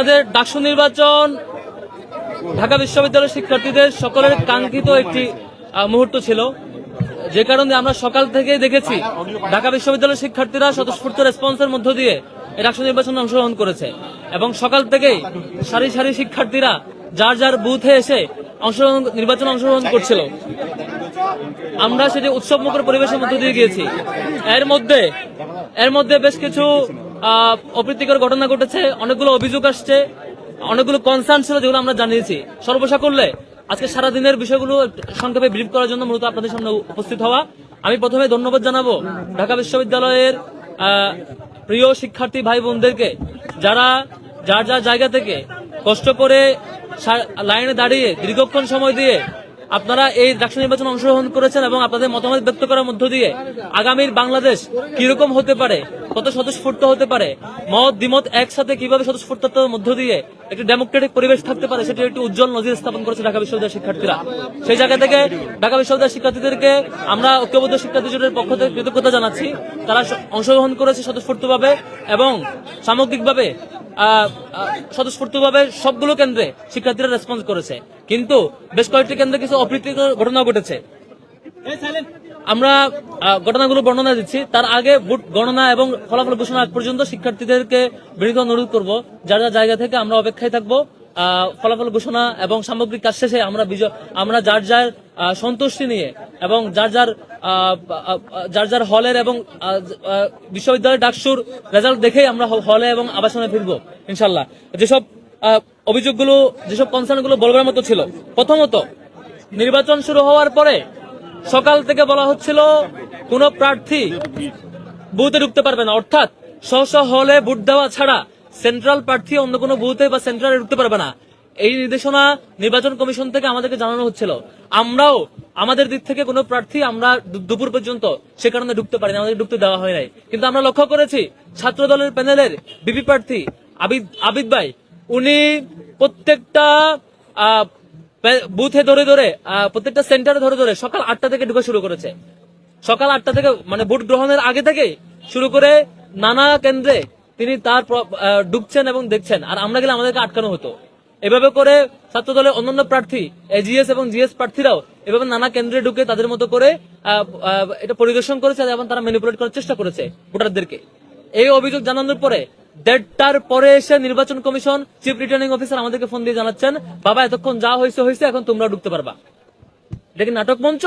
আমাদের ডাকসু নির্বাচন ঢাকা বিশ্ববিদ্যালয়ের শিক্ষার্থীদের সকলের কাঙ্ক্ষিত একটি মুহূর্ত ছিল। যে কারণে আমরা সকাল থেকে দেখেছি, ঢাকা বিশ্ববিদ্যালয়ের শিক্ষার্থীরা স্বতঃস্ফূর্ত রেসপন্সের মধ্য দিয়ে এই ডাকসু নির্বাচনে অংশগ্রহণ করেছে এবং সকাল থেকেই সারি সারি শিক্ষার্থীরা যার যার বুথে এসে অংশগ্রহণ, নির্বাচনে অংশগ্রহণ করছিল। আমরা সেটি উৎসব মুখর পরিবেশের মধ্যে দিয়ে গিয়েছি। এর মধ্যে এর মধ্যে বেশ কিছু অপ্রীতিকর ঘটনা ঘটেছে, অনেকগুলো অভিযোগ আসছে, অনেকগুলো কনসার্ন ছিল যেগুলো আমরা জানিয়েছি। সর্বসাকুল্যে আজকে সারা দিনের বিষয়গুলো সংক্ষেপে ব্রিফ করার জন্য মূলত আপনাদের সামনে উপস্থিত হওয়া। আমি প্রথমে ধন্যবাদ জানাব ঢাকা বিশ্ববিদ্যালয়ের প্রিয় শিক্ষার্থী ভাই বোনদেরকে, যারা যার যার জায়গা থেকে কষ্ট করে লাইনে দাঁড়িয়ে দীর্ঘক্ষণ সময় দিয়ে আপনারা এই ডাকসু নির্বাচনে অংশগ্রহণ করেছেন এবং আপনাদের মতামত ব্যক্ত করার মধ্য দিয়ে আগামীর বাংলাদেশ কীরকম হতে পারে? কত স্বতঃস্ফূর্ত হতে পারে? মত, দ্বিমত একসাথে কীভাবে স্বতঃস্ফূর্ততার মধ্য দিয়ে একটি ডেমোক্রেটিক পরিবেশ থাকতে পারে সেটি একটি উজ্জ্বল নজির স্থাপন করেছে ঢাকা বিশ্ববিদ্যালয়ের শিক্ষার্থীরা। সেই জায়গা থেকে ঢাকা বিশ্ববিদ্যালয়ের শিক্ষার্থীদেরকে আমরা ঐক্যবদ্ধ শিক্ষার্থী জোটের পক্ষ থেকে কৃতজ্ঞতা জানাচ্ছি। তারা অংশগ্রহণ করেছে স্বতঃস্ফূর্তভাবে এবং সামগ্রিকভাবে স্বতঃস্ফূর্তভাবে সবগুলো কেন্দ্রে শিক্ষার্থীরা রেসপন্স করেছে। কিন্তু বেশ কয়েকটি কেন্দ্রে কিছু অপ্রীতিকর ঘটনা ঘটেছে। আমরা ঘটনাগুলো বর্ণনা দিচ্ছি। তার আগে ভোট গণনা এবং ফলাফল ঘোষণা আগ পর্যন্ত শিক্ষার্থীদেরকে বিনীত অনুরোধ করব যার যার জায়গা থেকে আমরা অপেক্ষায় থাকব ফলাফল ঘোষণা এবং সামগ্রিক কাজ শেষে আমরা বিজয় আমরা যার যার সন্তুষ্টি নিয়ে এবং যার যার যার যার হলের এবং বিশ্ববিদ্যালয়ের ডাকসুর রেজাল্ট দেখেই আমরা হলে এবং আবাসনে ফিরবো, ইনশাল্লাহ। যেসব অভিযোগগুলো, যেসব কনসার্নগুলো বলবার মতো ছিল, প্রথমত, নির্বাচন শুরু হওয়ার পরে সকাল থেকে বলা হচ্ছিল, কোন প্রার্থী বুথে ঢুকতে পারবে না। অর্থাৎ, স্ব হলে ভোট দেওয়া ছাড়া সেন্ট্রাল প্রার্থী অন্য কোনো বুথে বা সেন্ট্রালে ঢুকতে পারবে না। এই নির্দেশনা নির্বাচন কমিশন থেকে আমাদেরকে জানানো হচ্ছিল। আমরাও, আমাদের দিক থেকে কোনো প্রার্থী আমরা দুপুর পর্যন্ত সে কারণে ঢুকতে পারিনি, আমাদের ঢুকতে দেওয়া হয় নাই। কিন্তু আমরা লক্ষ্য করেছি, ছাত্র দলের প্যানেলের বিপি প্রার্থী আবিদ আবিদ ভাই, উনি প্রত্যেকটা বুথে ধরে ধরে প্রত্যেকটা সেন্টারে ধরে ধরে সকাল আটটা থেকে ঢুকে শুরু করেছে। সকাল আটটা থেকে মানে ভোট গ্রহণের আগে থেকে শুরু করে নানা কেন্দ্রে তিনি তার ঢুকছেন এবং দেখছেন। আর আমরা গেলে আমাদেরকে আটকানো হতো। এভাবে করে ছাত্র দলের অন্যান্য প্রার্থী এজিএস এবং জিএস প্রার্থীরাও এভাবে নানা কেন্দ্রে ঢুকে তাদের মতো করে এটা পরিদর্শন করেছে এবং তারা ম্যানিপুলেট করার চেষ্টা করেছে ভোটারদেরকে। এই অভিযোগ জানানোর পরে দেড়টার পরে এসে নির্বাচন কমিশন চিফ রিটার্নিং অফিসার আমাদেরকে ফোন দিয়ে জানাচ্ছেন, বাবা, এতক্ষণ যা হয়েছে হয়েছে, এখন তোমরা ঢুকতে পারবা। এটা কি নাটক মঞ্চ?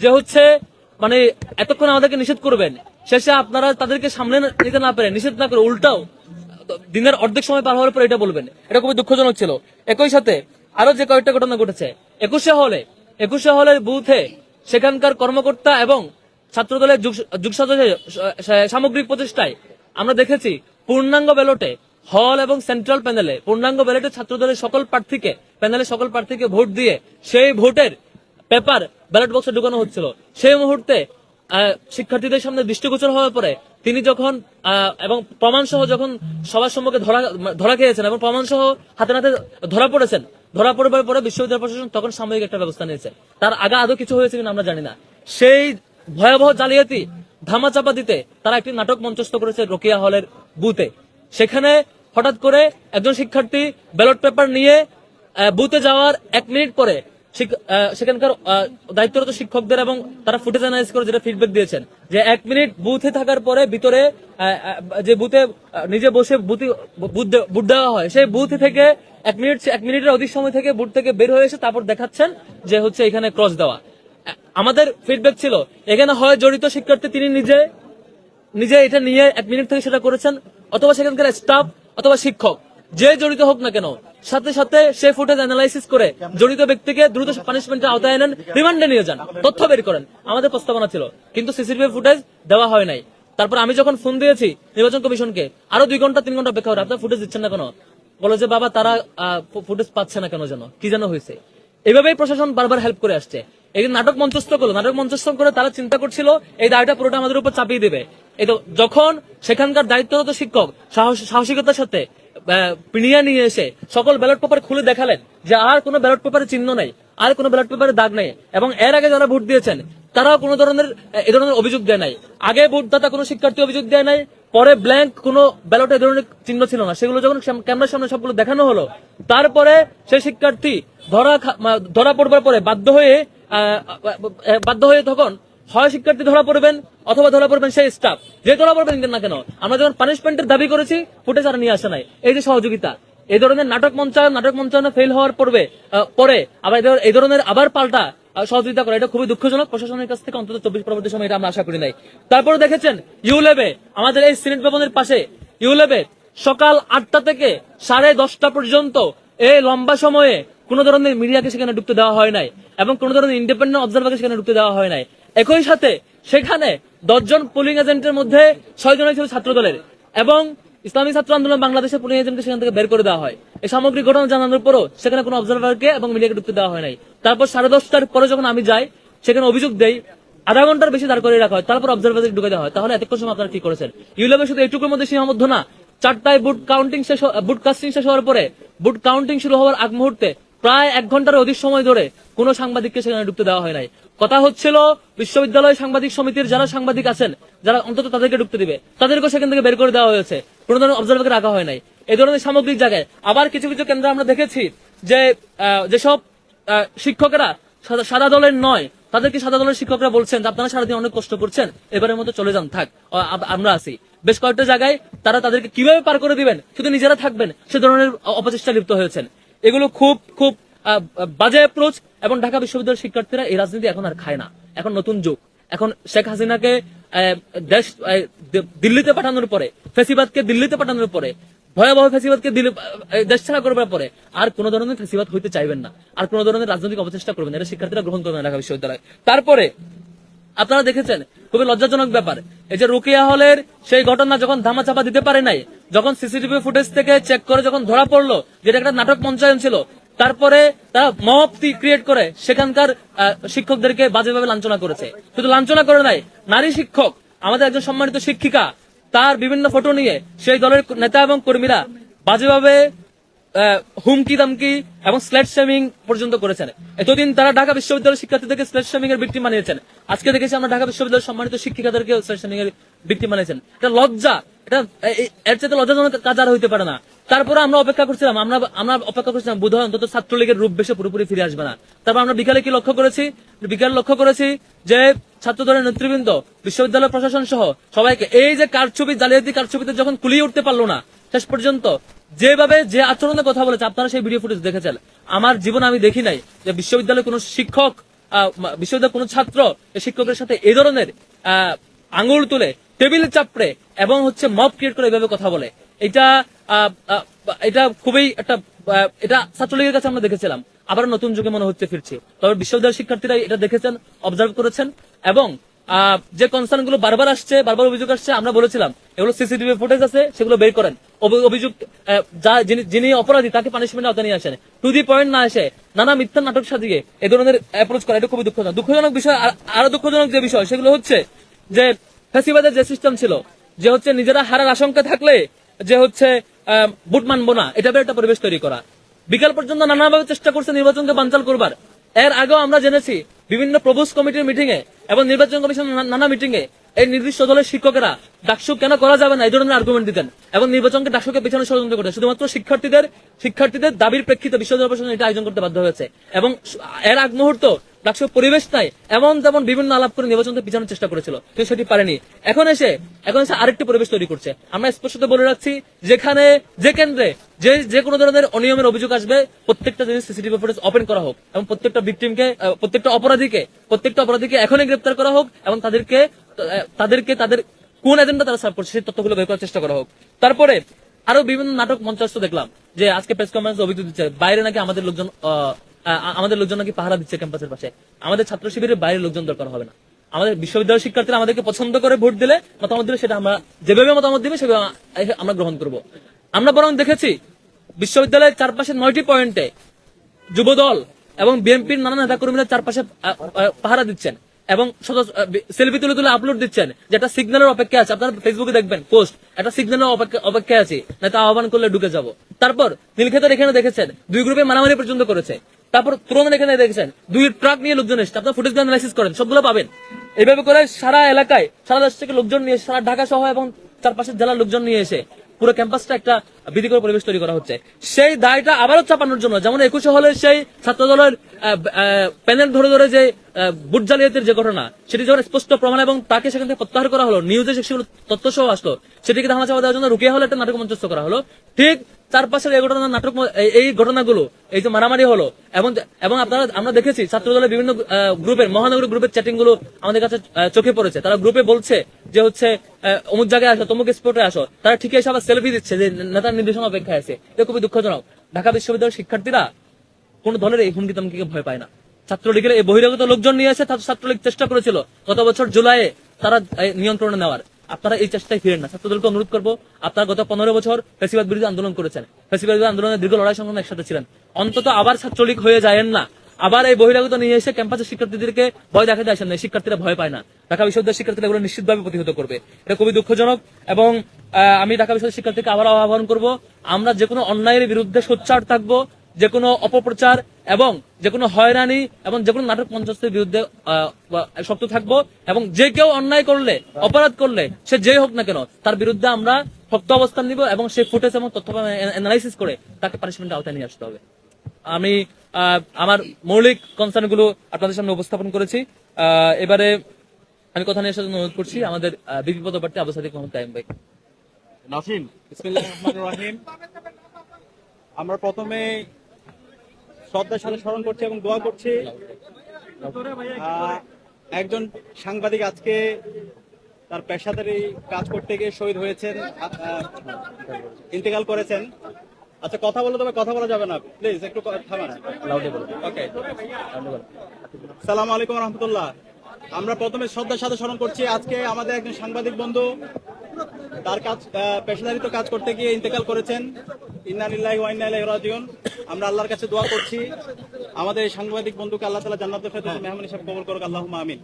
যে হচ্ছে মানে এতক্ষণ আমাদেরকে নিষেধ করবেন। শেষে আপনারা তাদেরকে সামনে নিতে না পারে নিষেধ না করে উল্টাও দিনের অর্ধেক সময় পার হওয়ার পর এটা বলবেন। এটা খুবই দুঃখজনক ছিল। একই সাথে আরও যে কয়েকটা ঘটনা ঘটেছে। একুশে হলে একুশে হলের বুথে সেখানকার কর্মকর্তা এবং যুগ- যুগসাজসের সামগ্রিক প্রচেষ্টায় আমরা দেখেছি পূর্ণাঙ্গ ব্যালটে হল এবং সেন্ট্রাল প্যানেলে পূর্ণাঙ্গ ব্যালটে ছাত্রদলের সকল প্রার্থীকে প্যানেলের সকল প্রার্থীকে ভোট দিয়ে সেই ভোটের পেপার ব্যালট বক্সে ঢুকানো হচ্ছিল। সেই মুহূর্তে শিক্ষার্থীদের সামনে দৃষ্টিগোচর হওয়ার পরে তিনি যখন এবং প্রমাণ সহ যখন সবার সম্মুখে ধরা খেয়েছেন এবং প্রমাণ সহ হাতে নাতে ধরা পড়েছেন, ধরা পড়বার পরে বিশ্ববিদ্যালয় প্রশাসন তখন সাময়িক একটা ব্যবস্থা নিয়েছে। তার আগে আদৌ কিছু হয়েছে কিনা আমরা জানি না। সেই ভয়াবহ জালিয়াতি ধামাচাপা দিতে তারা একটি নাটক মঞ্চস্থ করেছে রোকিয়া হলের বুথে। সেখানে হঠাৎ করে একজন শিক্ষার্থী ব্যালট পেপার নিয়ে বুথে যাওয়ার এক মিনিট পরে সেখানকার দায়িত্বরত শিক্ষকদের এবং তারা ফুটেজ অ্যানালাইজ করে যেটা ফিডব্যাক দিয়েছেন, যে এক মিনিট বুথে থাকার পরে ভিতরে যে বুথে নিজে বসে বুথে দেওয়া হয়, সেই বুথ থেকে এক মিনিট এক মিনিটের অধিক সময় থেকে বুথ থেকে বের হয়ে এসে তারপর দেখাচ্ছেন যে হচ্ছে এখানে ক্রস দেওয়া। আমাদের ফিডব্যাক ছিল, এখানে হয় জড়িত শিক্ষার্থী তিনি নিজে নিজে এটা নিয়ে এক মিনিট থেকে সেটা করেছেন, অথবা সেখানকার স্টাফ অথবা শিক্ষক। যে জড়িত হোক না কেন, সাথে সাথে সে ফুটেজ অ্যানালাইসিস করে জড়িত ব্যক্তিকে দ্রুত পানিশমেন্টের আওতায় আনেন, রিমান্ডে নিয়ে যান, তথ্য বের করেন, আমাদের প্রস্তাবনা ছিল। কিন্তু সিসিটিভি ফুটেজ দেওয়া হয় নাই। তারপর আমি যখন ফোন দিয়েছি নির্বাচন কমিশনকে, আরও দুই ঘণ্টা, তিন ঘণ্টা অপেক্ষা করে, আপনার ফুটেজ দিচ্ছেন না কেন? বলো যে, বাবা, তারা ফুটেজ পাচ্ছে না কেন যেন? কি যেন হয়েছে? এভাবেই প্রশাসন বারবার হেল্প করে আসছে। এই নাটক মঞ্চস্থ করল। নাটক মঞ্চস্থ করে তারা চিন্তা করছিল, এই দায়টা পুরোটা আমাদের উপর চাপিয়ে দেবে। এই তো, যখন সেখানকার দায়িত্বরত শিক্ষক সাহস- সাহসিকতার সাথে পিনিয়া নিয়ে এসে সকল ব্যালট পেপার খুলে দেখালেন যে আর কোনো ব্যালট পেপারে চিহ্ন নাই, আর কোনো ব্যালট পেপারে দাগ নেই এবং এর আগে যারা ভোট দিয়েছেন, তারাও কোনো ধরনের, এ ধরনের অভিযোগ দেয় নাই। আগে ভোটদাতা কোনো শিক্ষার্থী অভিযোগ দেয় নাই, পরে ব্ল্যাঙ্ক কোনো ব্যালটে ধরনের চিহ্ন ছিল না। সেগুলো যখন ক্যামেরার সামনে সবগুলো দেখানো হলো, তারপরে সেই শিক্ষার্থী ধরা ধরা পড়বার পরে বাধ্য হয়ে বাধ্য হয়ে তখন হয় শিক্ষার্থী ধরা পড়বেন অথবা ধরা পড়বেন সেই স্টাফ যে ধরা পড়বেন না কেন? আমরা যখন পানিশমেন্টের দাবি করেছি ফুটেজ আর নিয়ে আসে নাই। এই যে সহযোগিতা, এই ধরনের নাটক মঞ্চায়ন, নাটক মঞ্চায়নে ফেল হওয়ার পূর্বে পরে আবার এই ধরনের আবার পাল্টা সহযোগিতা করে, এটা খুবই দুঃখজনক। প্রশাসনের কাছ থেকে অন্তত চব্বিশ পরবর্তী সময় এটা আমরা আশা করি নাই। তারপরে দেখেছেন ইউলেবে আমাদের এই সিনেট ভবনের পাশে ইউলেবে সকাল আটটা থেকে সাড়ে দশটা পর্যন্ত এই লম্বা সময়ে কোন ধরনের মিডিয়াকে সেখানে ঢুকতে দেওয়া হয় নাই এবং কোন ধরনের ইন্ডিপেন্ডেন্ট অবজারভারকে সেখানে ঢুকতে দেওয়া হয় নাই। একই সাথে সেখানে দশজন পোলিং এজেন্টের মধ্যে ছয় জনই ছিল ছাত্র দলের এবং ইসলামী ছাত্র আন্দোলন বাংলাদেশের পোলিং এজেন্টকে সেখান থেকে বের করে দেওয়া হয়। এই সামগ্রিক ঘটনা জানানোর পরও সেখানে কোনো অবজারভারকে এবং মিডিয়াকে ঢুকতে দেওয়া হয় নাই। তারপর সাড়ে দশটার পরে যখন আমি যাই, সেখানে অভিযোগ দেই, আধা ঘণ্টার বেশি দাঁড় করে রাখা হয়, তারপর অবজারভারকে ঢুকে দেওয়া হয়। তাহলে এতক্ষণ সময় আপনারা কি করেছেন? ইউলেবে শুধু এইটুকুর মধ্যে সীমাবদ্ধ না, চারটায় বুট কাউন্টিং শেষ বুট কাস্টিং শেষ হওয়ার পরে বুট কাউন্টিং শুরু হওয়ার আগ মুহূর্তে প্রায় এক ঘণ্টার অধিক সময় ধরে কোনো সাংবাদিককে সেখানে ঢুকতে দেওয়া হয় নাই। কথা হচ্ছিল, বিশ্ববিদ্যালয় সাংবাদিক সমিতির যারা সাংবাদিক আছেন, যারা অন্তত তাদেরকে ঢুকতে দিবে, তাদেরকেও সেখান থেকে বের করে দেওয়া হয়েছে। কোনো ধরনের অবজারভারকে রাখা হয় নাই। এই ধরনের সামগ্রিক জায়গায় আবার কিছু কিছু কেন্দ্রে আমরা দেখেছি যে যেসব শিক্ষকেরা সাদা- দলের নয়, তাদেরকে সাদা দলের শিক্ষকরা বলছেন যে, আপনারা সারাদিন অনেক কষ্ট করছেন, এবারের মতো চলে যান, থাক আমরা আছি। বেশ কয়েকটা জায়গায় তারা তাদেরকে কীভাবে পার করে দিবেন, শুধু নিজেরা থাকবেন, সে ধরনের অপচেষ্টা লিপ্ত হয়েছেন। এগুলো খুব খুব বাজে অ্যাপ্রোচ এবং ঢাকা বিশ্ববিদ্যালয়ের শিক্ষার্থীরা এই রাজনীতি এখন আর খায় না। এখন নতুন যুগ। এখন শেখ হাসিনাকে দেশ দিল্লিতে পাঠানোর পরে, ফেসিবাদকে দিল্লিতে পাঠানোর পরে, ভয়াবহ ফেসিবাদকে দেশ ছাড়া করবার পরে, আর কোন ধরনের ফেসিবাদ হইতে চাইবেন না। আর কোন ধরনের রাজনৈতিক অপচেষ্টা করবেন এটা শিক্ষার্থীরা গ্রহণ করবেন ঢাকা বিশ্ববিদ্যালয়। তারপরে, আপনারা দেখেছেন, খুবই লজ্জাজনক ব্যাপার। এই যে রুকিয়া হলের সেই ঘটনা যখন ধামাচাপা দিতে পারে নাই যখন সিসিটিভি ফুটেজ থেকে চেক করে যখন ধরা পড়ল যেটা একটা নাটক মঞ্চায়ন ছিল, তারপরে তারা মব ক্রিয়েট করে, সেখানকার শিক্ষকদেরকে বাজেভাবে লাঞ্ছনা করেছে। শুধু লাঞ্ছনা করে নাই, নারী শিক্ষক, আমাদের একজন সম্মানিত শিক্ষিকা, তার বিভিন্ন ফটো নিয়ে সেই দলের নেতা এবং কর্মীরা বাজেভাবে হুমকি দামকি এবং স্লেট শেমিং পর্যন্ত করেছেন। এতদিন তারা ঢাকা বিশ্ববিদ্যালয়ের শিক্ষার্থীদেরকে স্লেট শেমিং এর ভিক্টিম মানিয়েছেন। আজকে দেখেছি আমরা ঢাকা বিশ্ববিদ্যালয়ের সম্মানিত শিক্ষিকাদেরকে স্লেট শেমিং এর ভিক্টিম মানিয়েছেন। এটা লজ্জা এটা লজ্জাজনক কাজ আর হইতে পারে না। তারপরে আমরা অপেক্ষা করছিলাম, আমরা আমরা অপেক্ষা করছিলাম, বোধ অন্তত ছাত্রলীগের রূপ পুরোপুরি ফিরে আসবে না। তারপর আমরা বিকালে কি লক্ষ্য করেছি? লক্ষ্য করেছি যে ছাত্র দলের নেতৃবৃন্দ, বিশ্ববিদ্যালয় প্রশাসন সহ সবাইকে এই যে কারছবি জালিয়াতি কারছবিতে যখন কুলিয়ে উঠতে পারল না, শেষ পর্যন্ত যেভাবে যে আচরণের কথা বলেছে, আপনারা সেই ভিডিও ফুটেজ দেখেছেন। আমার জীবনে আমি দেখি নাই যে বিশ্ববিদ্যালয়ে কোনো শিক্ষক বিশ্ববিদ্যালয়ের কোনো ছাত্র শিক্ষকের সাথে এই ধরনের আঙুল তুলে টেবিল চাপড়ে এবং হচ্ছে মব ক্রিয়েট করে এভাবে কথা বলে। এটা এটা খুবই একটা এটা ছাত্রলীগের কাছে আমরা দেখেছিলাম। আবার নতুন যুগে মনে হচ্ছে ফিরছি। তবে বিশ্ববিদ্যালয়ের শিক্ষার্থীরা এটা দেখেছেন অবজার্ভ করেছেন এবং যে কনসার্নগুলো বারবার আসছে, বারবার অভিযোগ আসছে, আমরা বলেছিলাম, এগুলো সিসিটিভি ফুটেজ আছে, সেগুলো বের করেন। অভিযোগ যা, যিনি অপরাধী, তাকে পানিশমেন্ট আওতা নিয়ে আসেন। টু দি পয়েন্ট না আসে নানা মিথ্যা নাটক সাজিয়ে এ ধরনের অ্যাপ্রোচ করা, এটা খুবই দুঃখজনক। দুঃখজনক বিষয় আরও দুঃখজনক যে বিষয়, সেগুলো হচ্ছে যে ফেসিবাদের যে সিস্টেম ছিল, যে হচ্ছে নিজেরা হারার আশঙ্কা থাকলে যে হচ্ছে ভোট মানবো না, এটা একটা পরিবেশ তৈরি করা। বিকাল পর্যন্ত নানাভাবে চেষ্টা করছে নির্বাচনকে বানচাল করবার। এর আগেও আমরা জেনেছি, বিভিন্ন প্রবোস কমিটির মিটিং এ এবং নির্বাচন কমিশন নানা মিটিং এ এই নির্দিষ্ট দলের শিক্ষকেরা ডাকসু কেন করা যাবে না? এই ধরনের আর্গুমেন্ট দিতেন। এবং নির্বাচনকে ডাকসুকে পেছনে ষড়যন্ত্র করতেন। শুধুমাত্র শিক্ষার্থীদের শিক্ষার্থীদের দাবির প্রেক্ষিতে বিশ্ববিদ্যালয় প্রশাসন এটা আয়োজন করতে বাধ্য হয়েছে। এবং এর আগ মুহূর্ত ডাকসু পরিবেশ নাই। এমন তেমন বিভিন্ন আলাপ করে নির্বাচনকে পিছানোর চেষ্টা করেছিল। কিন্তু সেটি পারেনি। এখন এসে এখন এসে আরেকটি পরিবেশ তৈরি করছে। আমরা স্পষ্টত বলে রাখছি, যেখানে, যে কেন্দ্রে, যে যে কোনো ধরনের অনিয়মের অভিযোগ আসবে, প্রত্যেকটা জিনিস সিসিটিভি ফুটেজ ওপেন করা হোক এবং প্রত্যেকটা ভিকটিমকে প্রত্যেকটা অপরাধীকে প্রত্যেকটা অপরাধীকে এখনই গ্রেপ্তার করা হোক এবং তাদেরকে তাদেরকে তাদের কোন এজেন্ডা তারা সার্ভ করছে সেই তথ্যগুলো বের করার চেষ্টা করা হোক। তারপরে আরও বিভিন্ন নাটক মঞ্চস্থ দেখলাম, যে আজকে প্রেস কনফারেন্স অভিযোগ দিচ্ছে, বাইরে নাকি আমাদের লোকজন আমাদের লোকজন নাকি পাহারা দিচ্ছে ক্যাম্পাসের পাশে। আমাদের ছাত্র শিবিরের বাইরের লোকজন দরকার হবে না। আমাদের বিশ্ববিদ্যালয় শিক্ষার্থীরা আমাদেরকে পছন্দ করে ভোট দিলে মতামত দিলে সেটা আমরা যেভাবে মতামত দিবে সেভাবে আমরা গ্রহণ করব। আমরা বরং দেখেছি বিশ্ববিদ্যালয়ের চারপাশে নয়টি পয়েন্টে যুবদল এবং বিএনপির নানা নেতা কর্মীরা চারপাশে পাহারা দিচ্ছেন এবং সেলফি তুলে তুলে আপলোড দিচ্ছেন যে একটা সিগন্যালের অপেক্ষা আছে। আপনারা ফেসবুকে দেখবেন পোস্ট একটা সিগন্যালের অপেক্ষা আছে না তা আহ্বান করলে ঢুকে যাব। তারপর নীলক্ষেতের এখানে দেখেছেন, দুই গ্রুপে মারামারি পর্যন্ত করেছে। তারপর তুরনের এখানে দেখেছেন, দুই ট্রাক নিয়ে লোকজন এসেছে। আপনার ফুটেজ অ্যানালাইসিস করেন, সবগুলো পাবেন। এইভাবে করে সারা এলাকায়, সারা দেশ থেকে লোকজন নিয়ে সারা ঢাকা সহ এবং চারপাশের জেলার লোকজন নিয়ে এসে পুরো ক্যাম্পাসটা একটা ভীতিকর পরিবেশ তৈরি করা হচ্ছে। সেই দায়টা আবারও চাপানোর জন্য, যেমন একুশে হলে সেই ছাত্র দলের প্যানেল ধরে ধরে যে বুট জালিয়াতির যে ঘটনা, সেটি যখন স্পষ্ট প্রমাণ এবং তাকে সেখান থেকে প্রত্যাহার করা হলো, নিউজে সেগুলো তথ্য সহ আসলো, সেটিকে ধামা চাপা দেওয়ার জন্য রুকিয়া হলে একটা নাটক মঞ্চস্থ করা হলো। ঠিক চারপাশের এই ঘটনা নাটক এই- ঘটনাগুলো, এই যে মারামারি হলো, এবং এবং আপনারা আমরা দেখেছি ছাত্র দলের বিভিন্ন গ্রুপের, মহানগর গ্রুপের চ্যাটিংগুলো আমাদের কাছে চোখে পড়েছে। তারা গ্রুপে বলছে যে হচ্ছে অমুক জায়গায় আসো, তমুক স্পটে আসো। তারা ঠিকই এসে আবার সেলফি দিচ্ছে যে নেতার নির্দেশনা অপেক্ষায় আছে। এটা খুবই দুঃখজনক। ঢাকা বিশ্ববিদ্যালয়ের শিক্ষার্থীরা কোন দলের এই হুমকি তমকিকে ভয় পায় না। ছাত্রলীগের এই বহিরাগত লোকজন নিয়ে এসে ছাত্রলীগ চেষ্টা করেছিল। গত বছর জুলাইয়ে তারা নিয়ন্ত্রণে নেওয়ার। আপনারা এই চেষ্টায় ফিরেন না। ছাত্রদলকে অনুরোধ করব, আপনারা গত পনেরো বছর ফেসিবাদ বিরোধী আন্দোলন করেছেন। ফেসিবাদ বিরোধী আন্দোলনের দীর্ঘ লড়াই সংগ্রামে একসাথে ছিলেন। অন্তত আবার ছাত্রলীগ হয়ে যায়েন না। আবার এই বহিরাগত নিয়ে এসে ক্যাম্পাসের শিক্ষার্থীদেরকে ভয় দেখাতে আসেন না। শিক্ষার্থীরা ভয় পায় না। ঢাকা বিশ্ববিদ্যালয়ের শিক্ষার্থীরা এগুলো নিশ্চিতভাবে প্রতিহত করবে। এটা খুবই দুঃখজনক এবং আমি ঢাকা বিশ্ববিদ্যালয়ের শিক্ষার্থীকে আবার আহ্বান করব, আমরা যে কোনো অন্যায়ের বিরুদ্ধে সোচ্চার থাকব যে কোনো অপপ্রচার এবং যে কোনো হয়রানি এবং যে কোনো নাটক মঞ্চস্থের বিরুদ্ধে শক্ত থাকব এবং যে কেউ অন্যায় করলে, অপরাধ করলে, সে যেই হোক না কেন, তার বিরুদ্ধে আমরা শক্ত অবস্থান নিব এবং সেই ফুটেজ এবং তথ্য অ্যানালাইসিস করে তাকে পানিশমেন্ট আওতায় নিয়ে আসতে হবে। আমি আমার মৌলিক কনসার্নগুলো আপনাদের সামনে উপস্থাপন করেছি। এবারে আমি কথা নিয়ে সাথে অনুরোধ করছি আমাদের বিপি পদপ্রার্থী আবু সাদিক মোহাম্মদ কাইম ভাই। নাসিম আমরা প্রথমে শ্রদ্ধার সাথে স্মরণ করছি এবং দোয়া করছি। একজন সাংবাদিক আজকে তার পেশাদারি কাজ করতে গিয়ে শহীদ হয়েছেন ইন্তেকাল করেছেন। আচ্ছা কথা বলে তবে কথা বলা যাবে না। প্লিজ একটু থামান ওকে সালাম আলাইকুম রহমতুল্লাহ। আমরা প্রথমে শ্রদ্ধার সাথে স্মরণ করছি আজকে আমাদের একজন সাংবাদিক বন্ধু তার কাজ আহ, পেশাদারিত্ব কাজ করতে গিয়ে ইন্তেকাল করেছেন। ইন্নালিল্লাহি ওয়া ইন্না রাজিউন। আমরা আল্লাহর কাছে দোয়া করছি। আমাদের সাংবাদিক বন্ধুকে আল্লাহ তাআলা জান্নাতুল ফেরদৌস মেহমান হিসেবে কবুল করুক। আল্লাহুম্মা আমিন।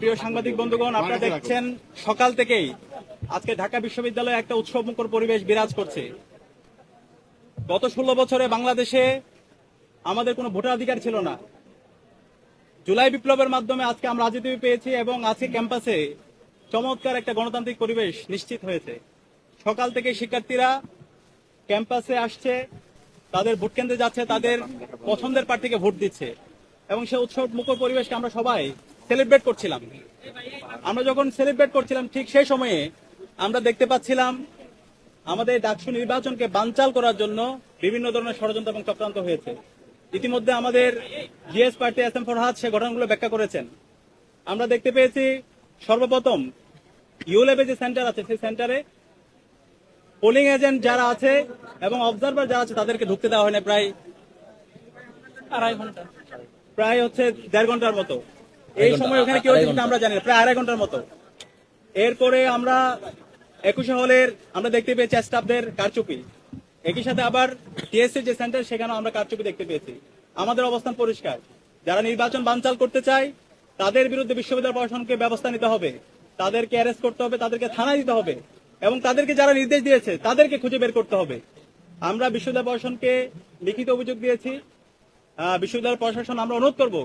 প্রিয় সাংবাদিক বন্ধুগণ, আপনারা দেখছেন সকাল থেকেই আজকে ঢাকা বিশ্ববিদ্যালয়ে একটা উৎসবমুখর পরিবেশ বিরাজ করছে। গত ষোলো বছরে বাংলাদেশে আমাদের কোনো ভোটাধিকার ছিল না। জুলাই বিপ্লবের মাধ্যমে আজকে আমরা রাজনীতি পেয়েছি এবং আজকে ক্যাম্পাসে চমৎকার একটা গণতান্ত্রিক পরিবেশ নিশ্চিত হয়েছে। সকাল থেকে শিক্ষার্থীরা ক্যাম্পাসে আসছে, তাদের ভোট কেন্দ্রে যাচ্ছে, তাদের পছন্দের প্রার্থীকে ভোট দিচ্ছে। এবং সে উৎসব মুখর পরিবেশকে আমরা সবাই সেলিব্রেট করছিলাম। আমরা যখন সেলিব্রেট করছিলাম, ঠিক সেই সময়ে আমরা দেখতে পাচ্ছিলাম, আমাদের ডাকসু নির্বাচনকে বানচাল করার জন্য বিভিন্ন ধরনের ষড়যন্ত্র এবং চক্রান্ত হয়েছে। ইতিমধ্যে আমাদের GS party S M Farhad সে ঘটনাগুলো ব্যাখ্যা করেছেন। আমরা দেখতে পেয়েছি, সর্বপ্রথম ইউলেবে যে সেন্টার আছে, সেই সেন্টারে পোলিং এজেন্ট যারা আছে এবং অবজারভার যারা আছে তাদেরকে ঢুকতে দেওয়া হয় না প্রায় আড়াই ঘণ্টা। প্রায় হচ্ছে দেড় ঘণ্টার মতো। এই সময় ওখানে কেউ ছিল ঘণ্টা। আমরা জানি না প্রায় আড়াই ঘণ্টার মতো। এরপরে আমরা একুশে হলের আমরা দেখতে পেয়েছি স্টাফদের কারচুপি। একই সাথে আবার টিএসসি যে সেন্টার সেখানে আমরা কারচুপি দেখতে পেয়েছি। আমাদের অবস্থান পরিষ্কার। যারা নির্বাচন বানচাল করতে চায় তাদের বিরুদ্ধে বিশ্ববিদ্যালয় প্রশাসনকে ব্যবস্থা নিতে হবে। তাদেরকে অ্যারেস্ট করতে হবে তাদেরকে থানায় দিতে হবে। এবং তাদেরকে যারা নির্দেশ দিয়েছে, তাদেরকে খুঁজে বের করতে হবে। আমরা বিশ্ববিদ্যালয় প্রশাসনকে লিখিত অভিযোগ দিয়েছি। বিশ্ববিদ্যালয় প্রশাসন আমরা অনুরোধ করব,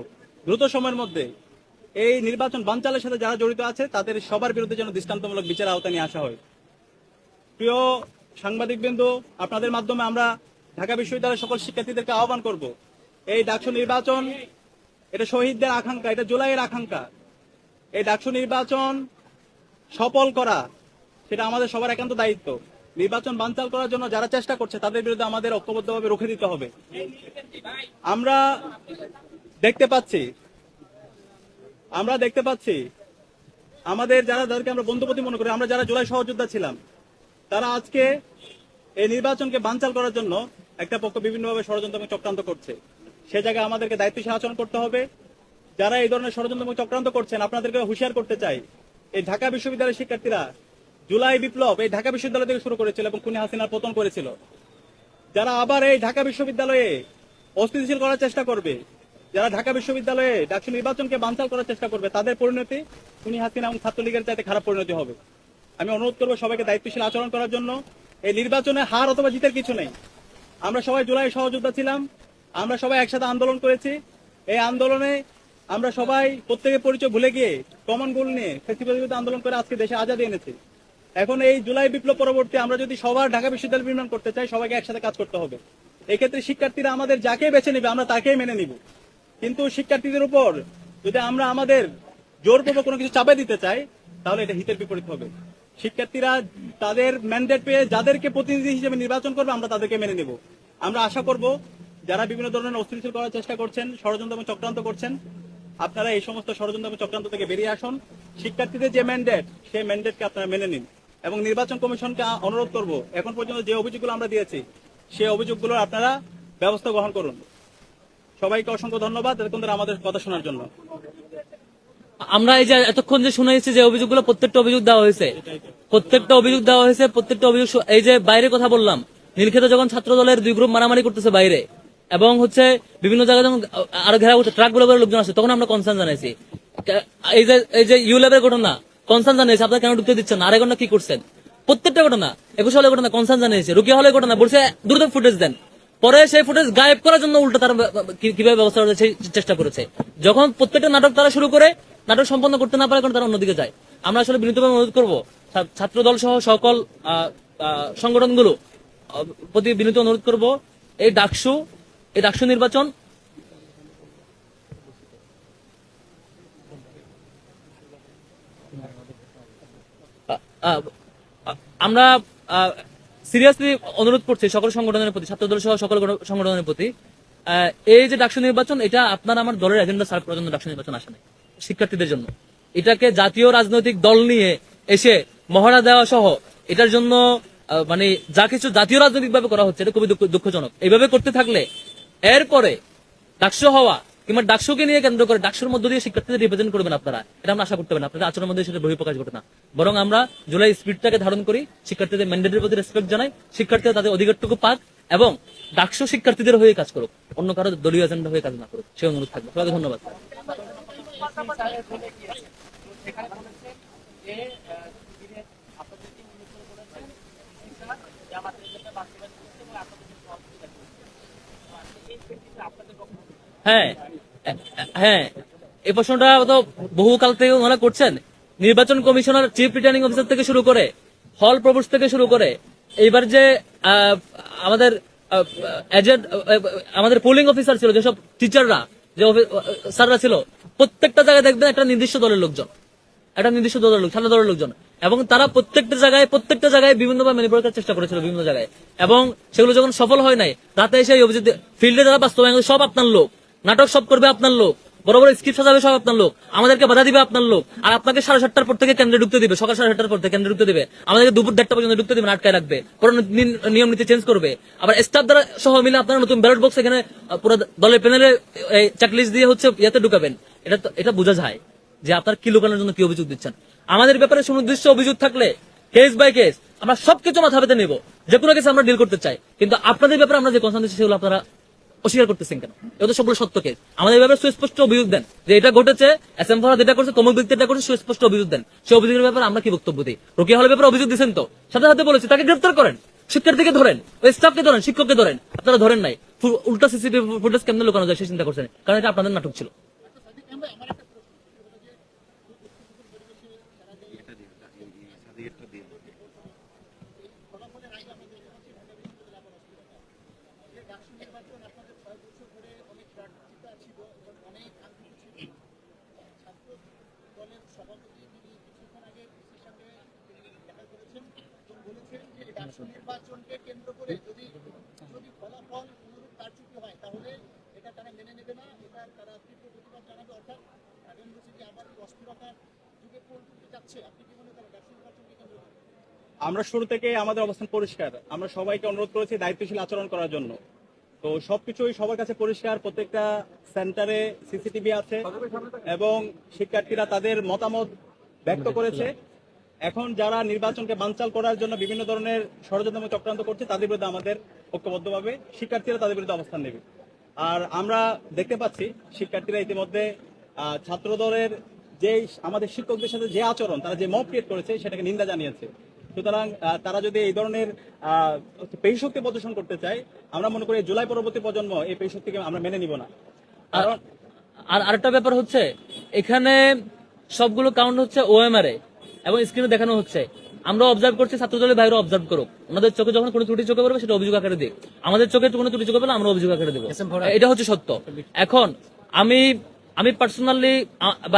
দ্রুত সময়ের মধ্যে এই নির্বাচন বানচালের সাথে যারা জড়িত আছে, তাদের সবার বিরুদ্ধে যেন দৃষ্টান্তমূলক বিচার আওতায় নিয়ে আসা হয়। প্রিয় সাংবাদিক বিন্দু আপনাদের মাধ্যমে আমরা ঢাকা বিশ্ববিদ্যালয়ের সকল শিক্ষার্থীদেরকে আহ্বান করব, এই ডাকসু নির্বাচন, এটা শহীদদের আকাঙ্ক্ষা, এটা জুলাইয়ের আকাঙ্ক্ষা। এই ডাকসু নির্বাচন সফল করা সেটা আমাদের সবার একান্ত দায়িত্ব। নির্বাচন বানচাল করার জন্য যারা চেষ্টা করছে, তাদের বিরুদ্ধে আমাদের ঐক্যবদ্ধভাবে রুখে দিতে হবে। আমরা দেখতে পাচ্ছি, আমরা দেখতে পাচ্ছি, আমাদের যারা, যাদেরকে আমরা বন্ধুপতি মনে করি, আমরা যারা জুলাই সহযোদ্ধা ছিলাম, তারা আজকে এই নির্বাচনকে বানচাল করার জন্য একটা পক্ষ বিভিন্নভাবে ষড়যন্ত্র এবং চক্রান্ত করছে। সে জায়গায় আমাদেরকে দায়িত্বশীল আচরণ করতে হবে। যারা এই ধরনের ষড়যন্ত্র এবং চক্রান্ত করছেন আপনাদেরকে হুঁশিয়ার করতে চাই, এই ঢাকা বিশ্ববিদ্যালয়ের শিক্ষার্থীরা জুলাই বিপ্লব এই ঢাকা বিশ্ববিদ্যালয় থেকে শুরু করেছিল এবং খুনি হাসিনার পতন করেছিল। যারা আবার এই ঢাকা বিশ্ববিদ্যালয়ে অস্থিতিশীল করার চেষ্টা করবে, যারা ঢাকা বিশ্ববিদ্যালয়ে ডাকসু নির্বাচনকে বানচাল করার চেষ্টা করবে, তাদের পরিণতি খুনি হাসিনা এবং ছাত্রলীগের চাইতে খারাপ পরিণতি হবে। আমি অনুরোধ করব সবাইকে দায়িত্বশীল আচরণ করার জন্য। এই নির্বাচনে হার অথবা জিতের কিছু নেই। আমরা সবাই জুলাই সহযোদ্ধা ছিলাম, আমরা সবাই একসাথে আন্দোলন করেছি। এই আন্দোলনে আমরা সবাই প্রত্যেকের পরিচয় ভুলে গিয়ে কমন গোল নিয়ে আন্দোলন করে আজকে দেশে আজাদি এনেছি। এখন এই জুলাই বিপ্লব পরবর্তী আমরা যদি সবার ঢাকা বিশ্ববিদ্যালয় নির্মাণ করতে চাই, সবাইকে একসাথে কাজ করতে হবে। এক্ষেত্রে শিক্ষার্থীরা আমাদের যাকে বেছে নেবে, আমরা তাকেই মেনে নিব। কিন্তু শিক্ষার্থীদের উপর যদি আমরা আমাদের জোরপূর্বক কোনো কিছু চাপে দিতে চাই, তাহলে এটা হিতের বিপরীত হবে। শিক্ষার্থীরা তাদের ম্যান্ডেট পেয়ে যাদেরকে প্রতিনিধি হিসেবে নির্বাচন করবে, আমরা তাদেরকে মেনে নেব। আমরা আশা করব যারা বিভিন্ন ধরনের অস্থিতিশীল করার চেষ্টা করছেন, ষড়যন্ত্র এবং চক্রান্ত করছেন, আপনারা এই সমস্ত ষড়যন্ত্র এবং চক্রান্ত থেকে বেরিয়ে আসুন। শিক্ষার্থীদের যে ম্যান্ডেট সেই ম্যান্ডেটকে আপনারা মেনে নিন। এবং নির্বাচন কমিশনকে অনুরোধ করব এখন পর্যন্ত যে অভিযোগগুলো আমরা দিয়েছি সেই অভিযোগগুলোর আপনারা ব্যবস্থা গ্রহণ করুন। সবাইকে অসংখ্য ধন্যবাদ ধরে আমাদের কথা শোনার জন্য। আমরা এই যে এতক্ষণ যে শুনেছি যে অভিযোগগুলো প্রত্যেকটা অভিযোগ দেওয়া হয়েছে। প্রত্যেকটা অভিযোগ দেওয়া হয়েছে প্রত্যেকটা অভিযোগ এই যে বাইরে কথা বললাম নীলক্ষেতে যখন ছাত্র দলের দুই গ্রুপ মারামারি করতেছে বাইরে এবং হচ্ছে বিভিন্ন জায়গায় যখন আরও ঘেরা করছে ট্রাকগুলো লোকজন আসছে তখন আমরা কনসার্ন জানাইছি। এই যে এই যে ইউ ল্যাবের ঘটনা কনসার্ন জানিয়েছে কেন ঢুকতে দিচ্ছেন ঘটনা কি করছেন? প্রত্যেকটা ঘটনা, একুশ হলের ঘটনা, কনসার্ন জানিয়েছে রুকিয়া হলের ঘটনা, বলছে, দ্রুত ফুটেজ দেন। পরে সেই ফুটেজ গায়েব করার জন্য উল্টো তারা কীভাবে ব্যবস্থা করেছে চেষ্টা করেছে। যখন প্রত্যেকটা নাটক তারা শুরু করে, নাটক সম্পন্ন করতে না পারে কারণ তারা অন্যদিকে যায়। আমরা আসলে বিনীতভাবে অনুরোধ করব ছাত্র দল সহ সকল সংগঠনগুলো প্রতি বিনীত অনুরোধ করব, এই ডাকসু এই ডাকসু নির্বাচন আমরা সিরিয়াসলি অনুরোধ করছি সকল সংগঠনের প্রতি ছাত্র দল সহ সকল সংগঠনের প্রতি এই যে ডাকসু নির্বাচন, এটা আপনার আমার দলের এজেন্ডা সার্ভ করার জন্য ডাকসু নির্বাচন আসে নাই, শিক্ষার্থীদের জন্য। এটাকে জাতীয় রাজনৈতিক দল নিয়ে এসে মহড়া দেওয়া সহ, এটার জন্য মানে যা কিছু জাতীয় রাজনৈতিক ভাবে করা হচ্ছে, এটা খুবই দুঃখ- দুঃখজনক। এইভাবে করতে থাকলে, এরপরে ডাকসু হওয়া কিংবা ডাকসুকে নিয়ে কেন্দ্র করে ডাকসুর মধ্য দিয়ে শিক্ষার্থীদের রিপ্রেজেন্ট করবেন আপনারা। এটা আমরা আশা করতে পারি না। আপনাদের আচরণের মধ্যে সেটা বহিঃপ্রকাশ ঘটে না। বরং আমরা জুলাই স্পিডটাকে ধারণ করি, শিক্ষার্থীদের ম্যান্ডেটের প্রতি রেসপেক্ট জানাই, শিক্ষার্থীরা তাদের অধিকারটুকু পাক এবং ডাকসু শিক্ষার্থীদের হয়ে কাজ করুক। অন্য কারও দলীয় এজেন্ডা হয়ে কাজ না করুক। সে অনুরোধ থাকবে। সবাইকে ধন্যবাদ হ্যাঁ হ্যাঁ। এই প্রশ্নটা তো বহুকাল থেকে ওনারা করছেন। নির্বাচন কমিশনার চিফ রিটার্নিং অফিসার থেকে শুরু করে হল প্রভোস্ট থেকে শুরু করে, এইবার যে আমাদের এজেন্ট আমাদের পোলিং অফিসার ছিল, যেসব টিচাররা যে স্যাররা ছিল, প্রত্যেকটা জায়গায় দেখবেন একটা নির্দিষ্ট দলের লোকজন। একটা নির্দিষ্ট দলের লোক সাদা দলের লোকজন। এবং তারা প্রত্যেকটা জায়গায় প্রত্যেকটা জায়গায় বিভিন্নভাবে মেনে করার চেষ্টা করেছিল বিভিন্ন জায়গায়। এবং সেগুলো যখন সফল হয় নাই, রাতে এসে অভিযোগ ফিল্ডে যারা বাস্তবায়ন সব আপনার লোক। নাটক সব করবে আপনার লোক। বড় বড় স্ক্রিপ্ট সাজাবে সব আপনার লোক। আমাদেরকে বাধা দিবে আপনার লোক। আর আপনাকে সাড়ে সাতটার পর থেকে কেন্দ্রে ঢুকতে দিবে। সকাল সাড়ে সাতটার পর থেকে কেন্দ্রে ঢুকতে দিবে। আমাদেরকে দুপুর দেড়টা পর্যন্ত ঢুকতে দিবে আটকায় রাখবে। পরে নিয়ম নীতি চেঞ্জ করবে। আবার স্টাফ দ্বারা সহ মিলে আপনারা নতুন ব্যালট বক্স এখানে পুরো দলের প্যানেলে চেকলিস্ট দিয়ে হচ্ছে ইয়াতে ঢুকাবেন। এটা এটা বোঝা যায় যে আপনার কি লুকানোর জন্য কি অভিযোগ দিচ্ছেন। আমাদের ব্যাপারে সুনির্দিষ্ট অভিযোগ থাকলে কেস বাই কেস আমরা সবকিছু মাথা পেতে নেব। যে কোনো কেসে আমরা ডিল করতে চাই। কিন্তু আপনাদের ব্যাপারে আমরা যে কনসার্ন দিচ্ছি, সেগুলো আপনারা অস্বীকার করতেছেন কেন? এটা সবগুলো সত্যকে। আমাদের ব্যাপারে সুস্পষ্ট অভিযোগ দেন যে এটা ঘটেছে, এস এম করছে তমুক ব্যক্তি এটা করছে, সুস্পষ্ট অভিযোগ দেন। সেই অভিযোগের ব্যাপারে আমরা কি বক্তব্য দিই? রোকিয়া হলের ব্যাপারে অভিযোগ দিচ্ছেন তো? সাথে সাথে বলেছি, তাকে গ্রেফতার করেন। শিক্ষার্থীকে ধরেন, ওই স্টাফকে ধরেন, শিক্ষককে ধরেন। আপনারা ধরেন নাই। উল্টা সিসিটিভি ফুটেজ কেমন লুকানো যায়, সে চিন্তা করছেন। কারণ এটা আপনাদের নাটক ছিল নির্বাচনকে কেন্দ্র করে যদি যদি ফলাফল অনুরূপ কারচুপি হয় তাহলে এটা তারা মেনে নেবে না এটা তারা তীব্র জানাবে অর্থাৎ আবার যুগে পরিণত যাচ্ছে। আপনি কি মনে করেন কেন্দ্র আমরা শুরু থেকে আমাদের অবস্থান পরিষ্কার। আমরা সবাইকে অনুরোধ করেছি দায়িত্বশীল আচরণ করার জন্য। তো সবকিছুই সবার কাছে পরিষ্কার। প্রত্যেকটা সেন্টারে সিসিটিভি আছে এবং শিক্ষার্থীরা তাদের মতামত ব্যক্ত করেছে। এখন যারা নির্বাচনকে বানচাল করার জন্য বিভিন্ন ধরনের ষড়যন্ত্র চক্রান্ত করছে, তাদের বিরুদ্ধে আমাদের ঐক্যবদ্ধভাবে শিক্ষার্থীরা তাদের বিরুদ্ধে অবস্থান নেবে। আর আমরা দেখতে পাচ্ছি শিক্ষার্থীরা ইতিমধ্যে ছাত্রদলের ছাত্র যে আমাদের শিক্ষকদের সাথে যে আচরণ, তারা যে মব ক্রিয়েট করেছে সেটাকে নিন্দা জানিয়েছে। সুতরাং তারা যদি এই ধরনের পেশক্তি প্রদর্শন করতে চায়, আমরা মনে করি জুলাই পরবর্তী প্রজন্ম এই পেশক্তিকে আমরা মেনে নিব না। কারণ আর আরেকটা ব্যাপার হচ্ছে, এখানে সবগুলো কাউন্ট হচ্ছে ওএমআর এ, এবং স্ক্রিনে দেখানো হচ্ছে। আমরা অবজার্ভ করছি ছাত্র দলের বাইরে অবজার্ভ করো ওনাদের চোখে যখন কোনো ত্রুটি চোখে পড়বে সেটা অভিযোগ আকারে দিক। আমাদের চোখে কোনো ত্রুটি চোখে পেলে আমরা অভিযোগ আকারে দেবো। এটা হচ্ছে সত্য। এখন আমি আমি পার্সোনালি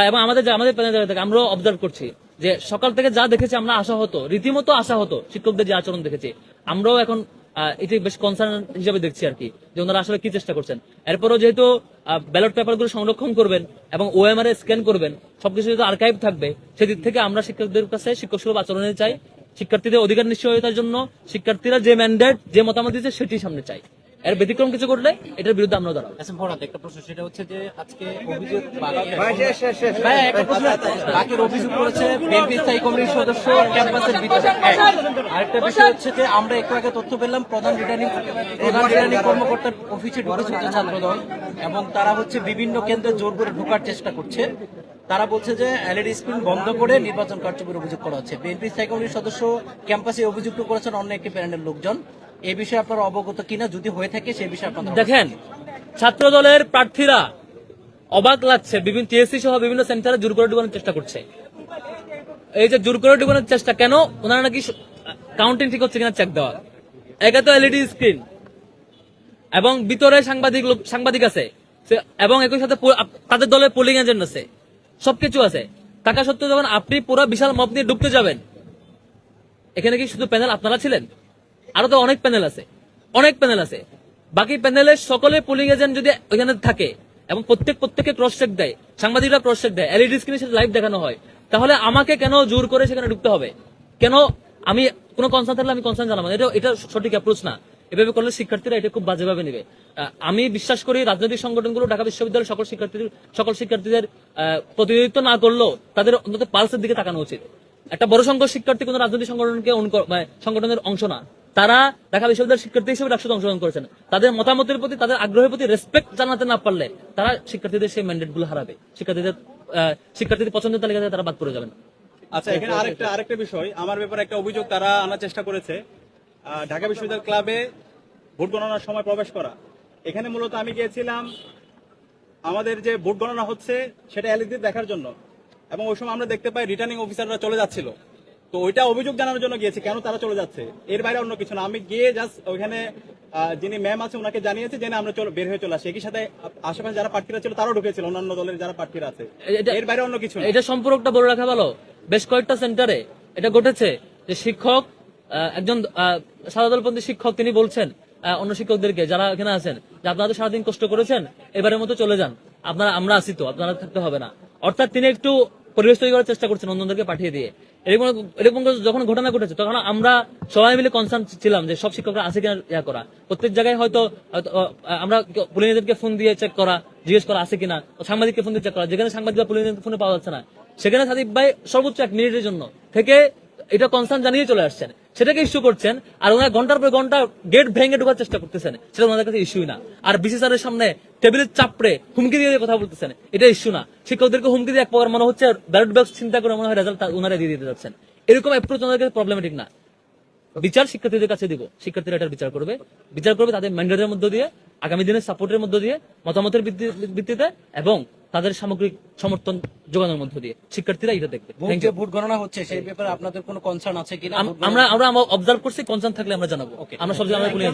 এবং আমাদের আমাদের প্যানেল থেকে আমরা অবজার্ভ করছি যে সকাল থেকে যা দেখেছি আমরা আশা হতো রীতিমতো আশা হতো শিক্ষকদের যে আচরণ দেখেছি। আমরাও এখন এটি বেশ কনসার্ন হিসাবে দেখছি আর কি, যে ওনারা আসলে কি চেষ্টা করছেন। এরপরও যেহেতু ব্যালট পেপারগুলো সংরক্ষণ করবেন এবং ওএমআর এ স্ক্যান করবেন, সবকিছু যেহেতু আর্কাইভ থাকবে, সেদিক থেকে আমরা শিক্ষকদের কাছে শিক্ষক সুলভ আচরণে চাই। শিক্ষার্থীদের অধিকার নিশ্চয়তার জন্য শিক্ষার্থীরা যে ম্যান্ডেট যে মতামত দিচ্ছে সেটি সামনে চাই। এর ব্যতিক্রম কিছু করলে এটার বিরুদ্ধে আমরা দাঁড়াবো। এম একটা প্রশ্ন সেটা হচ্ছে যে আজকে অভিযোগ বাকি- ভাই, একটা প্রশ্ন। বাকির অভিযোগ করেছে বিএনপি স্থায়ী কমিটির সদস্য ক্যাম্পাসের ভিতরে। আরেকটা বিষয় হচ্ছে যে আমরা একটু আগে তথ্য পেলাম প্রধান রিটার্নিং প্রধান রিটার্নিং কর্মকর্তার অফিসে ঢুকেছে ছাত্রদল এবং তারা হচ্ছে বিভিন্ন কেন্দ্রে জোর করে ঢোকার চেষ্টা করছে। তারা বলছে যে এলইডি স্ক্রিন বন্ধ করে নির্বাচন কার্যকরী অভিযোগ করা হচ্ছে। বিএনপি স্থায়ী কমিটির সদস্য ক্যাম্পাসে অভিযুক্ত করেছেন অন্য একটি প্যানেলের লোকজন। এই বিষয়ে আপনারা অবগত কিনা যদি হয়ে থাকে সে বিষয়ে আপনারা দেখেন ছাত্র দলের প্রার্থীরা অবাক লাগছে। বিভিন্ন টিএসসি সহ বিভিন্ন সেন্টারে জোর করে ঢুকানোর চেষ্টা করছে। এই যে জোর করে ঢুকানোর চেষ্টা কেন? ওনারা নাকি কাউন্টিং ঠিক হচ্ছে কিনা চেক দেওয়া। একে তো এলইডি স্ক্রিন এবং ভিতরে সাংবাদিক সাংবাদিক আছে। এবং একই সাথে তাদের দলের পোলিং এজেন্ট আছে। সবকিছু আছে। টাকা সত্ত্বেও যখন আপনি পুরো বিশাল মপ নিয়ে ডুবতে যাবেন এখানে কি শুধু প্যানেল আপনারা ছিলেন? আরও তো অনেক প্যানেল আছে। অনেক প্যানেল আছে। বাকি প্যানেলের সকলে পোলিং এজেন্ট যদি ওইখানে থাকে এবং প্রত্যেক, প্রত্যেকে ক্রস চেক দেয়, সাংবাদিকরা ক্রস চেক দেয় এলইডি স্ক্রিনে সেটা লাইভ দেখানো হয়, তাহলে আমাকে কেন জোর করে সেখানে ঢুকতে হবে? কেন আমি কোনো কনসার্ন থাকলে আমি কনসার্ন জানাব এটা এটা সঠিক অ্যাপ্রোচ না। এভাবে করলে শিক্ষার্থীরা এটা খুব বাজেভাবে নেবে। আমি বিশ্বাস করি রাজনৈতিক সংগঠনগুলো, ঢাকা বিশ্ববিদ্যালয়ের সকল শিক্ষার্থীদের সকল শিক্ষার্থীদের প্রতিনিধিত্ব না করলেও তাদের অন্তত পালসের দিকে তাকানো উচিত। একটা বড় সংখ্যক শিক্ষার্থী কোনো রাজনৈতিক সংগঠনকে মানে সংগঠনের অংশ না। তারা ঢাকা বিশ্ববিদ্যালয়ের শিক্ষার্থী হিসেবে রাষ্ট্রতে অংশগ্রহণ করেছেন। তাদের মতামতের প্রতি তাদের আগ্রহের প্রতি রেসপেক্ট জানাতে না পারলে তারা শিক্ষার্থীদের সেই ম্যান্ডেটগুলো হারাবে। শিক্ষার্থীদের শিক্ষার্থীদের পছন্দের তালিকা থেকে তারা বাদ পড়ে যাবেন। আচ্ছা এখানে আরেকটা আরেকটা বিষয়। আমার ব্যাপারে একটা অভিযোগ তারা আনার চেষ্টা করেছে। ঢাকা বিশ্ববিদ্যালয় ক্লাবে ভোট গণনার সময় প্রবেশ করা। এখানে মূলত আমি গিয়েছিলাম আমাদের যে ভোট গণনা হচ্ছে সেটা এলইডি দেখার জন্য। এবং ওই সময় আমরা দেখতে পাই রিটার্নিং অফিসাররা চলে যাচ্ছিল। তো ওইটা অভিযোগ জানানোর জন্য গিয়েছি কেন তারা চলে যাচ্ছে? এর বাইরে অন্য কিছু না। আমি গিয়ে জাস্ট ওইখানে যিনি ম্যাম আছে ওনাকে জানিয়েছে জেনে আমরা চলে বের হয়ে চলে আসি। একই সাথে আশেপাশে যারা প্রার্থীরা ছিল তারাও ঢুকেছিল। অন্যান্য দলের যারা প্রার্থীরা আছে। এর বাইরে অন্য কিছু এটা সম্পর্কটা বলে রাখা ভালো। বেশ কয়েকটা সেন্টারে এটা ঘটেছে যে শিক্ষক একজন সাদাদলপন্থী শিক্ষক তিনি বলছেন অন্য শিক্ষকদেরকে যারা এখানে আছেন যে আপনারা তো সারাদিন কষ্ট করেছেন এবারের মতো চলে যান। আপনারা আমরা আছি তো আপনারা থাকতে হবে না। অর্থাৎ তিনি একটু পরিবেশ তৈরি করার চেষ্টা করছেন অন্যদেরকে পাঠিয়ে দিয়ে। এরকম এরকম যখন ঘটনা ঘটেছে, তখন আমরা সবাই মিলে কনসার্ন ছিলাম যে সব শিক্ষকরা আছে কিনা ইয়া করা। প্রত্যেক জায়গায় হয়তো আমরা পুলিশদেরকে ফোন দিয়ে চেক করা, জিজ্ঞেস করা আছে কিনা, সাংবাদিককে ফোন দিয়ে চেক করা। যেখানে সাংবাদিক বা ফোনে পাওয়া যাচ্ছে না। সেখানে সাদিক ভাই সর্বোচ্চ এক মিনিটের জন্য থেকে এটা কনসার্ন জানিয়ে চলে আসছেন। সেটাকে ইস্যু করছেন, আর ওনারা ঘণ্টার পর ঘণ্টা গেট ভেঙে ঢোকার চেষ্টা করতেছেন। সেটা ওনাদের কাছে ইস্যুই না। আর বিসিসার এর সামনে টেবিলের চাপড়ে হুমকি দিয়ে কথা বলতেছেন। এটা ইস্যু না। শিক্ষকদেরকে হুমকি দিয়ে এক প্রকার মনে হচ্ছে ব্যালট বক্স চিন্তা করে মনে হয় রেজাল্ট ওনারা দিয়ে দিতে যাচ্ছেন। এরকম অ্যাপ্রোচ ওনাদের কাছে প্রবলেমেটিক না। বিচার শিক্ষার্থীদের কাছে দিব। শিক্ষার্থীরা এটার বিচার করবে। বিচার করবে তাদের ম্যান্ডেটের মধ্য দিয়ে, আগামী দিনের সাপোর্টের মধ্য দিয়ে, মতামতের ভিত্তি- ভিত্তিতে, এবং তাদের সামগ্রিক সমর্থন যোগানোর মধ্য দিয়ে। শিক্ষার্থীরা এটা দেখবে। ভোট যে ভোট গণনা হচ্ছে সেই ব্যাপারে আপনাদের কোনো কনসার্ন আছে কিনা? আম- আমরা আমরা অবজার্ভ করছি কনসার্ন থাকলে আমরা জানাব। আমরা সব জায়গায় পুলিশ